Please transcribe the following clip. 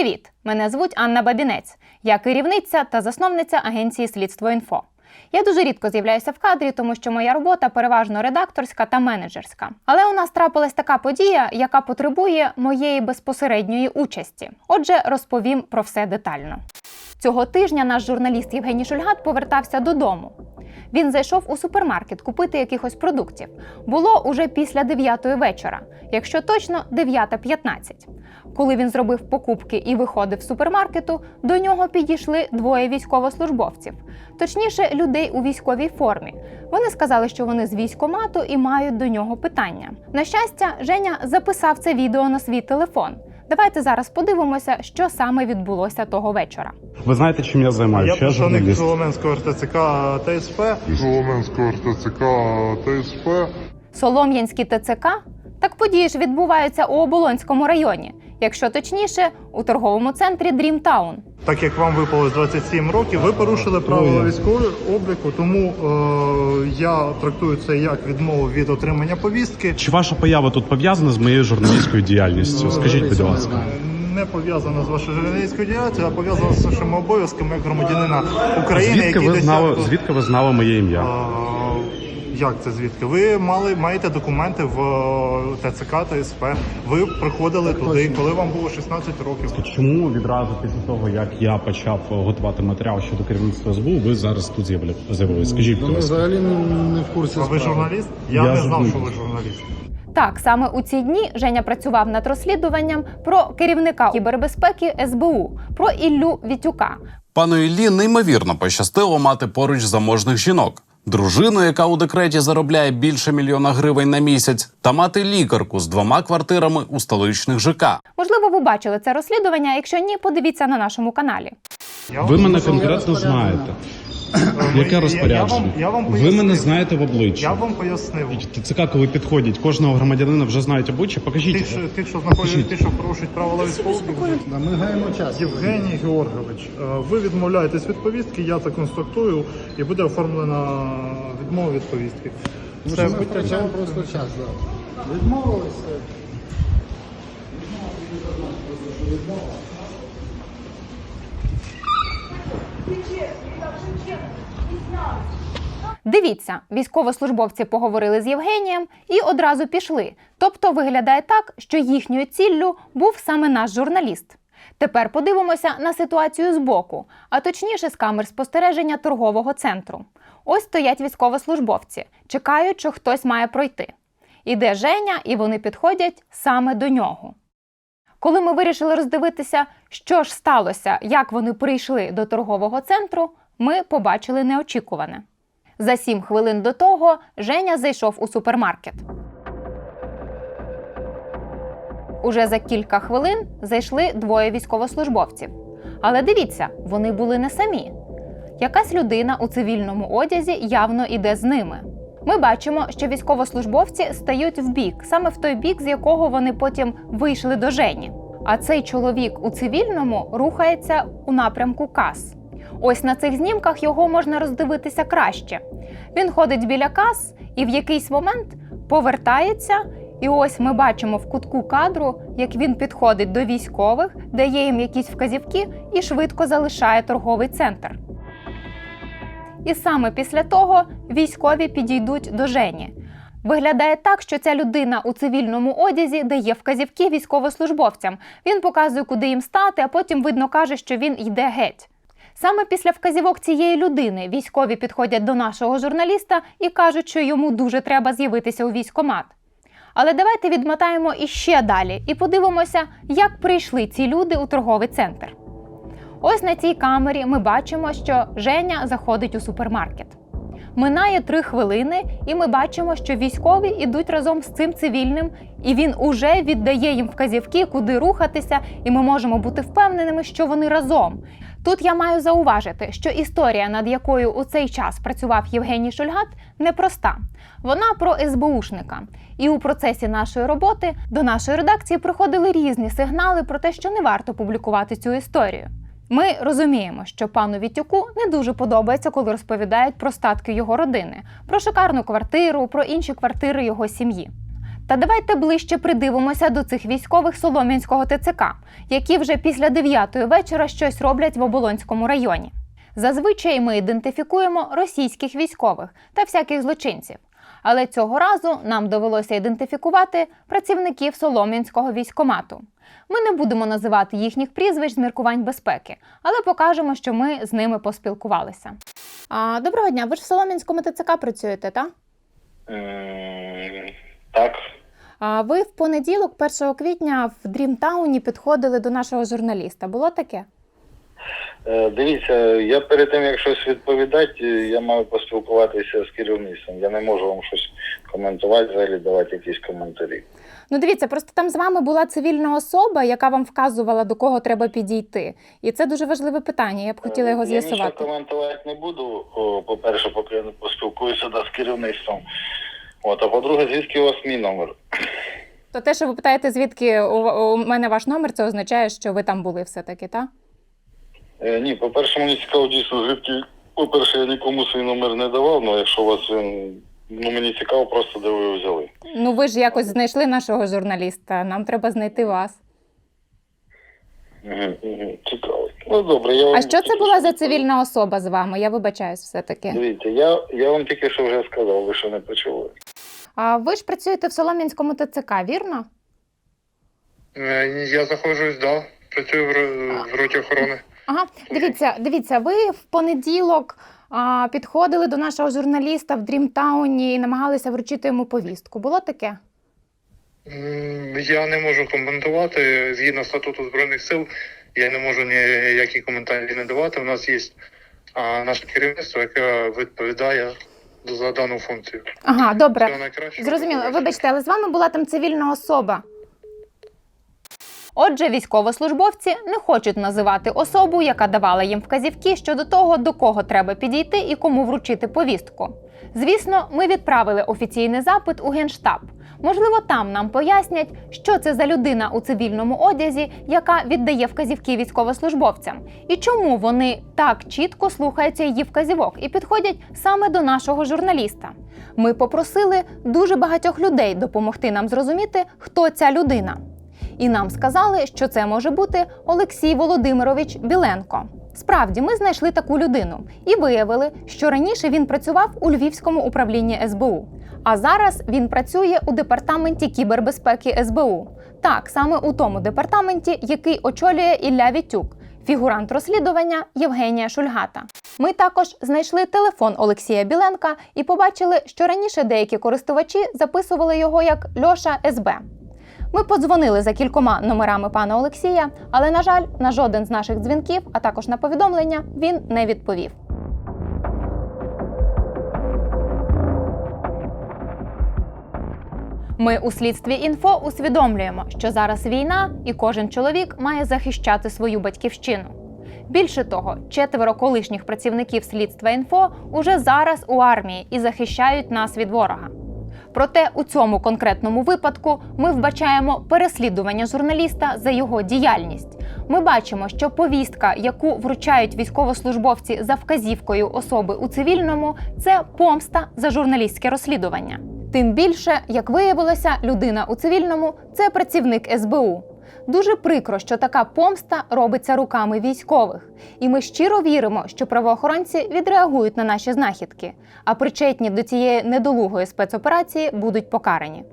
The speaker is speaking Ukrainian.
Привіт! Мене звуть Анна Бабінець. Я керівниця та засновниця агенції Слідство інфо. Я дуже рідко з'являюся в кадрі, тому що моя робота переважно редакторська та менеджерська. Але у нас трапилась така подія, яка потребує моєї безпосередньої участі. Отже, розповім про все детально. Цього тижня наш журналіст Євгеній Шульгат повертався додому. Він зайшов у супермаркет купити якихось продуктів. Було уже після 9 вечора, якщо точно 9.15. Коли він зробив покупки і виходив з супермаркету, до нього підійшли двоє військовослужбовців, точніше, людей у військовій формі. Вони сказали, що вони з військомату і мають до нього питання. На щастя, Женя записав це відео на свій телефон. Давайте зараз подивимося, що саме відбулося того вечора. Ви знаєте, чим я займаюся? Я представник. Соломенського РТЦК ТСП. Соломенського РТЦК ТСП. Солом'янський ТЦК? Так події ж відбуваються у Оболонському районі, якщо точніше, у торговому центрі Дрімтаун. Так як вам випало 27 років, ви порушили правила військового обліку, тому е, я трактую це як відмову від отримання повістки. Чи ваша поява тут пов'язана з моєю журналістською діяльністю? Скажіть, будь ласка. Не пов'язано з вашою журналістською діяльністю, а пов'язано з вашими обов'язками як громадянина України, Звідки який ви знали, звідки ви знали моє ім'я? Як це звідки? Ви мали маєте документи в е, ТЦК ТСП. Ви приходили туди, коли вам було 16 років. Чому відразу після того, як я почав готувати матеріал щодо керівництва СБУ, ви зараз тут з'явля- з'явились? Скажіть, ласка. взагалі не, не в курсі А ви журналіст? Я, Я не знав, що ви журналіст. Так, саме у ці дні Женя працював над розслідуванням про керівника кібербезпеки СБУ, про Іллю Вітюка. Пану Іллі неймовірно пощастило мати поруч заможних жінок. Дружину, яка у декреті заробляє більше мільйона гривень на місяць, та мати лікарку з двома квартирами у столичних ЖК. Можливо, ви бачили це розслідування. Якщо ні, подивіться на нашому каналі. Ви мене конкретно знаєте. Яке розпорядження? Я, вам, я вам Ви мене знаєте в обличчя. Я вам пояснив. ТЦК, коли підходять, кожного громадянина вже знають обличчя. Покажіть. що, ті, що знаходять, ті, що порушують правила військового Ми гаємо час. Євгеній Георгович, е, ви відмовляєтесь від повістки, я це конструктую і буде оформлена відмова від повістки. Що ми втрачаємо просто час. Да. Відмовилися. Дивіться, військовослужбовці поговорили з Євгенієм і одразу пішли. Тобто виглядає так, що їхньою ціллю був саме наш журналіст. Тепер подивимося на ситуацію збоку, а точніше з камер спостереження торгового центру. Ось стоять військовослужбовці, чекають, що хтось має пройти. Іде Женя, і вони підходять саме до нього. Коли ми вирішили роздивитися, що ж сталося, як вони прийшли до торгового центру, ми побачили неочікуване. За сім хвилин до того Женя зайшов у супермаркет. Уже за кілька хвилин зайшли двоє військовослужбовців. Але дивіться, вони були не самі. Якась людина у цивільному одязі явно іде з ними. Ми бачимо, що військовослужбовці стають в бік, саме в той бік, з якого вони потім вийшли до Жені. А цей чоловік у цивільному рухається у напрямку кас. Ось на цих знімках його можна роздивитися краще. Він ходить біля кас і в якийсь момент повертається. І ось ми бачимо в кутку кадру, як він підходить до військових, дає їм якісь вказівки і швидко залишає торговий центр. І саме після того військові підійдуть до Жені. Виглядає так, що ця людина у цивільному одязі дає вказівки військовослужбовцям. Він показує, куди їм стати, а потім видно каже, що він йде геть. Саме після вказівок цієї людини військові підходять до нашого журналіста і кажуть, що йому дуже треба з'явитися у військомат. Але давайте відмотаємо іще далі і подивимося, як прийшли ці люди у торговий центр. Ось на цій камері ми бачимо, що Женя заходить у супермаркет. Минає три хвилини, і ми бачимо, що військові йдуть разом з цим цивільним, і він уже віддає їм вказівки, куди рухатися, і ми можемо бути впевненими, що вони разом. Тут я маю зауважити, що історія, над якою у цей час працював Євгеній Шульгат, непроста. Вона про СБУшника. І у процесі нашої роботи до нашої редакції приходили різні сигнали про те, що не варто публікувати цю історію. Ми розуміємо, що пану Вітюку не дуже подобається, коли розповідають про статки його родини, про шикарну квартиру, про інші квартири його сім'ї. Та давайте ближче придивимося до цих військових Солом'янського ТЦК, які вже після 9 вечора щось роблять в Оболонському районі. Зазвичай ми ідентифікуємо російських військових та всяких злочинців. Але цього разу нам довелося ідентифікувати працівників Солом'янського військомату. Ми не будемо називати їхніх прізвищ з міркувань безпеки, але покажемо, що ми з ними поспілкувалися. А, доброго дня, ви ж в Солом'янському ТЦК працюєте, так? М, Так, А ви в понеділок, 1 квітня, в Дрімтауні підходили до нашого журналіста. Було таке? Е, дивіться, я перед тим як щось відповідати, е, я маю поспілкуватися з керівництвом. Я не можу вам щось коментувати, взагалі давати якісь коментарі. Ну, дивіться, просто там з вами була цивільна особа, яка вам вказувала, до кого треба підійти. І це дуже важливе питання. Я б хотіла його Е, Я нічого з'ясувати. коментувати не буду. По-перше, поки я не поспілкуюся да, з керівництвом. От, а по-друге, звідки у вас мій номер? То те, що ви питаєте, звідки у, у мене ваш номер, це означає, що ви там були все-таки, так? Е, ні, по-перше, мені цікаво дійсно, звідки. По-перше, я нікому свій номер не давав, але якщо у вас він. Ну мені цікаво просто, де ви його взяли. Ну, ви ж якось знайшли нашого журналіста. Нам треба знайти вас. Цікаво. Ну добре, я вам А що це була за цивільна особа з вами? Я вибачаюсь все-таки. Дивіться, я, я вам тільки що вже сказав, ви що не почули. А ви ж працюєте в Солом'янському ТЦК, вірно? Е, Я знаходжусь, да. Працюю в, ро- в роті охорони. Ага, дивіться, дивіться, ви в понеділок а, підходили до нашого журналіста в Дрімтауні і намагалися вручити йому повістку. Було таке? М, Я не можу коментувати згідно статуту збройних сил. Я не можу ніякі коментарі не давати. У нас є а, наше керівництво, яке відповідає за дану функцію. Ага, добре. Всього найкращого. Зрозуміло, вибачте, але з вами була там цивільна особа. Отже, військовослужбовці не хочуть називати особу, яка давала їм вказівки щодо того, до кого треба підійти і кому вручити повістку. Звісно, ми відправили офіційний запит у Генштаб. Можливо, там нам пояснять, що це за людина у цивільному одязі, яка віддає вказівки військовослужбовцям, і чому вони так чітко слухаються її вказівок і підходять саме до нашого журналіста. Ми попросили дуже багатьох людей допомогти нам зрозуміти, хто ця людина. І нам сказали, що це може бути Олексій Володимирович Біленко. Справді, ми знайшли таку людину і виявили, що раніше він працював у Львівському управлінні СБУ. А зараз він працює у департаменті кібербезпеки СБУ. Так, саме у тому департаменті, який очолює Ілля Вітюк, фігурант розслідування Євгенія Шульгата. Ми також знайшли телефон Олексія Біленка і побачили, що раніше деякі користувачі записували його як Льоша СБ. Ми подзвонили за кількома номерами пана Олексія, але, на жаль, на жоден з наших дзвінків, а також на повідомлення, він не відповів. Ми у слідстві інфо усвідомлюємо, що зараз війна, і кожен чоловік має захищати свою батьківщину. Більше того, четверо колишніх працівників слідства інфо уже зараз у армії і захищають нас від ворога. Проте у цьому конкретному випадку ми вбачаємо переслідування журналіста за його діяльність. Ми бачимо, що повістка, яку вручають військовослужбовці за вказівкою особи у цивільному, це помста за журналістське розслідування. Тим більше, як виявилося, людина у цивільному це працівник СБУ. Дуже прикро, що така помста робиться руками військових, і ми щиро віримо, що правоохоронці відреагують на наші знахідки, а причетні до цієї недолугої спецоперації будуть покарані.